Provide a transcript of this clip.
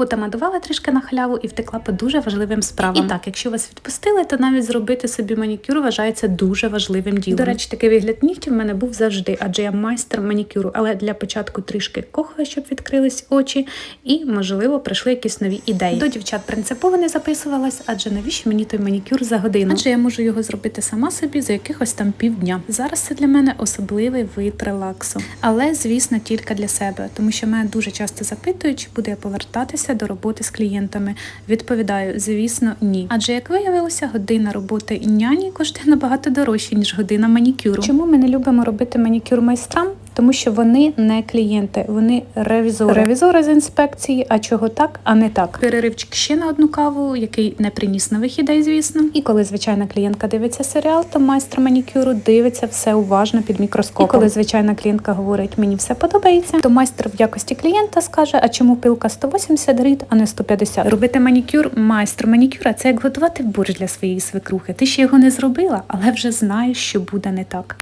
потамадувала трішки на халяву і втекла по дуже важливим справам. І так, якщо вас відпустили, то навіть зробити собі манікюр вважається дуже важливим ділом. До речі, такий вигляд нігтів в мене був завжди, адже я майстер манікюру. Але для початку трішки кохаю, щоб відкрились очі, і можливо прийшли якісь нові ідеї. До дівчат принципово не записувалась, адже навіщо мені той манікюр за годину? Адже я можу його зробити сама собі за якихось там півдня. Зараз це для мене особливий вид релаксу, але звісно тільки для себе, тому що мене дуже часто запитують, чи буду я повертатися до роботи з клієнтами. Відповідаю, звісно, ні. Адже як виявилося, година роботи няні коштує набагато дорожче ніж година манікюру. Чому ми не любимо робити манікюр майстрам? Тому що вони не клієнти, вони ревізори. Ревізори з інспекції. А чого так, а не так. Переривчик ще на одну каву, який не приніс нових ідей, звісно. І коли звичайна клієнтка дивиться серіал, то майстер манікюру дивиться все уважно під мікроскопом. І коли звичайна клієнтка говорить, мені все подобається, то майстер в якості клієнта скаже, а чому пилка 180 грит, а не 150? Робити манікюр, майстер манікюра це як готувати борщ для своєї свекрухи. Ти ще його не зробила, але вже знаєш, що буде не так.